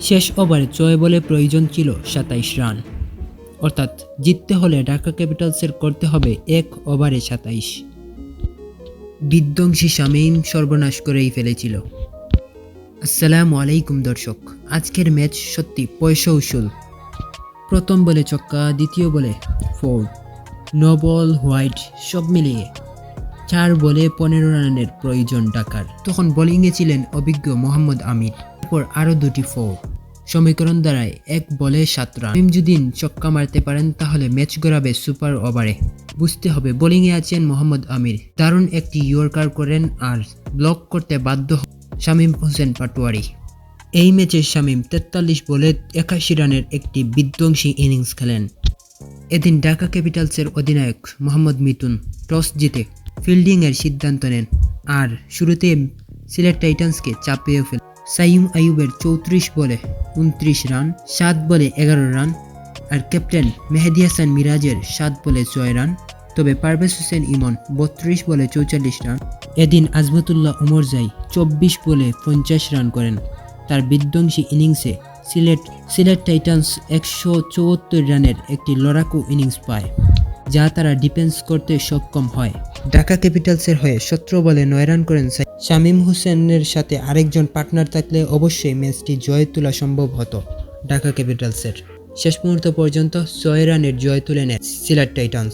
শেষ ওভারে ছয় বলে প্রয়োজন ছিল সাতাইশ রান। অর্থাৎ জিততে হলে ঢাকা ক্যাপিটালসের করতে হবে এক ওভারে সাতাইশ। বিধ্বংসী শামীম সর্বনাশ করেই ফেলেছিল। আসসালামু আলাইকুম, দর্শক। আজকের ম্যাচ সত্যি পয়সা উসুল। প্রথম বলে চক্কা দ্বিতীয় বলে ফোর। নো বল, হোয়াইট, সব মিলিয়ে চার বলে পনেরো রানের প্রয়োজন ডাকার তখন বোলিংয়ে ছিলেন অভিজ্ঞ মোহাম্মদ আমির। তারপর আরও দুটি ফোর। সমীকরণ দ্বারায় এক বলে সাত রান। মিমজুদ্দিন চক্কা মারতে পারেন, তাহলে ম্যাচ গড়াবে সুপার ওভারে। বুঝতে হবে, বোলিংয়ে আছেন মোহাম্মদ আমির। দারুণ একটি ইয়র্কার করেন আর ব্লক করতে বাধ্য শামীম হোসেন পাটোয়ারি। এই ম্যাচে শামীম তেতাল্লিশ বলে একাশি রানের একটি বিধ্বংসী ইনিংস খেলেন। এদিন ঢাকা ক্যাপিটালসের অধিনায়ক মোহাম্মদ মিতুন টস জিতে ফিল্ডিংয়ের সিদ্ধান্ত নেন আর শুরুতে সিলেট টাইটান্সকে চাপিয়ে ফেল সাইম আইয়ুবের চৌত্রিশ বলে উনত্রিশ রান, সাত বলে এগারো রান আর ক্যাপ্টেন মেহেদি হাসান মিরাজের সাত বলে ছয় রান। তবে পারভেজ হোসেন ইমন বত্রিশ বলে চৌচল্লিশ রান। এদিন আজমতুল্লাহ উমর জাই চব্বিশ বলে পঞ্চাশ রান করেন। তার বিধ্বংসী ইনিংসে সিলেট সিলেট টাইটান্স একশো চুয়াত্তর রানের একটি লড়াকু ইনিংস পায়। যা তারা ডিফেন্স করতে সক্ষম হয়। ঢাকা ক্যাপিটালসের হয়ে সতেরো বলে নয় রান করেন শামীম হোসেনের সাথে আরেকজন পার্টনার থাকলে অবশ্যই ম্যাচটি জয় তোলা সম্ভব হতো ঢাকা ক্যাপিটালসের। শেষ মুহূর্ত পর্যন্ত ছয় রানের জয় তুলে নেয় সিলেট টাইটান্স।